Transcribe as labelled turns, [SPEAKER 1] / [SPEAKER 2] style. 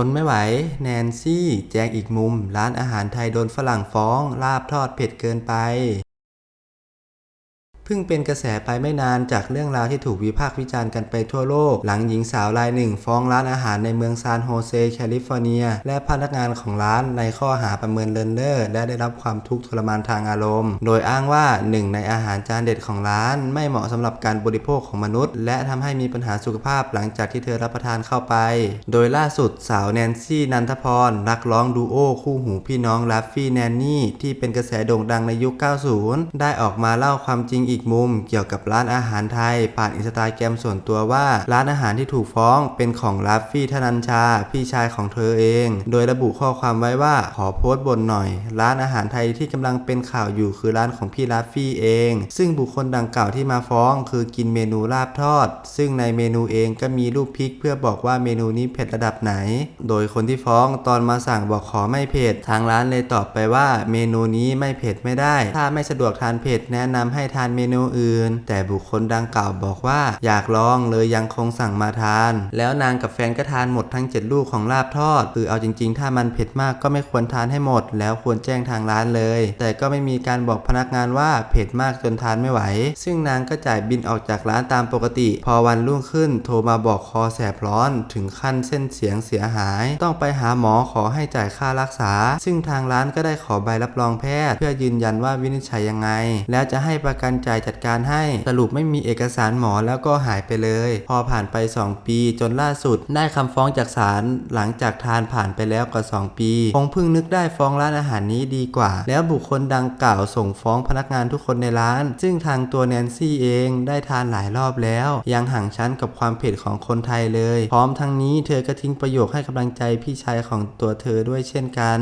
[SPEAKER 1] ทนไม่ไหว แนนซี่ แจ้งอีกมุม ร้านอาหารไทยโดนฝรั่งฟ้อง ลาบทอดเผ็ดเกินไป เพิ่งเป็นกระแสไปไม่นานจากเรื่องราวที่ถูกวิพากษ์วิจารณ์กันไปทั่วโลก หลังหญิงสาวรายหนึ่ง ฟ้องร้านอาหารในเมืองซานโฮเซแคลิฟอร์เนีย และพนักงานของร้านในข้อหาประเมินเลินเล่อและได้รับความทุกข์ทรมานทางอารมณ์ โดยอ้างว่าหนึ่งในอาหารจานเด็ดของร้าน ไม่เหมาะสำหรับการบริโภคของมนุษย์ และทำให้มีปัญหาสุขภาพหลังจากที่เธอรับประทานเข้าไป โดยล่าสุดสาวแนนซี่นันทพรนักร้องดูโอคู่หูพี่น้องลัฟฟี่แนนนี่ที่เป็นกระแสโด่งดังในยุค 90 ได้ออกมาเล่าความจริงอีกมุมเกี่ยวกับร้านอาหารไทย ผ่านอินสตาแกรมส่วนตัวว่าร้านอาหารที่ถูกฟ้องเป็นของลัฟฟี่ธนัญชา พี่ชายของเธอเอง โดยระบุข้อความไว้ว่าขอโพสต์บนหน่อย ร้านอาหารไทยที่กำลังเป็นข่าวอยู่คือร้านของพี่ลัฟฟี่เอง ซึ่งบุคคลดังกล่าวที่มาฟ้อง คือกินเมนูลาบทอด ซึ่งในเมนูเองก็มีรูปพริกเพื่อบอกว่าเมนูนี้เผ็ดระดับไหน โดยคนที่ฟ้องตอนมาสั่งบอกขอไม่เผ็ดทางร้านเลยตอบไปว่าเมนูนี้ไม่เผ็ดไม่ได้ ถ้าไม่สะดวกทานเผ็ดแนะนำให้ทานเมนูอื่น แต่บุคคลดังกล่าวบอกว่า อยากลองเลยยังคงสั่งมาทาน แล้วนางกับแฟนก็ทานหมดทั้ง 7 ลูกของลาบทอดคือเอาจริง ๆ ถ้ามันเผ็ดมากก็ไม่ควรทานให้หมด แล้วควรแจ้งทางร้านเลย แต่ก็ไม่มีการบอกพนักงานว่าเผ็ดมากจนทานไม่ไหว ซึ่งนางก็จ่ายบินออกจากร้านตามปกติ พอวันรุ่งขึ้นโทรมาบอกคอแสบร้อนถึงขั้นเส้นเสียงเสียหาย ต้องไปหาหมอขอให้จ่ายค่ารักษา ซึ่งทางร้านก็ได้ขอใบรับรองแพทย์ เพื่อยืนยันว่าวินิจฉัยยังไง แล้วจะให้ประกันจ่ายจัดการให้ สรุปไม่มีเอกสารหมอแล้วก็หายไปเลย พอผ่านไป 2 ปีจนล่าสุด ได้คำฟ้องจากศาลหลังจากทานผ่านไปแล้วกว่า 2 ปี คงเพิ่งนึกได้ฟ้องร้านอาหารนี้ดีกว่า แล้วบุคคลดังกล่าวส่งฟ้องพนักงานทุกคนในร้าน ซึ่งทางตัวแนนซี่เองได้ทานหลายรอบแล้ว ยังห่างชั้นกับความเผ็ดของคนไทยเลย พร้อมทั้งนี้เธอก็ทิ้งประโยคให้กำลังใจพี่ชายของตัวเธอด้วยเช่นกัน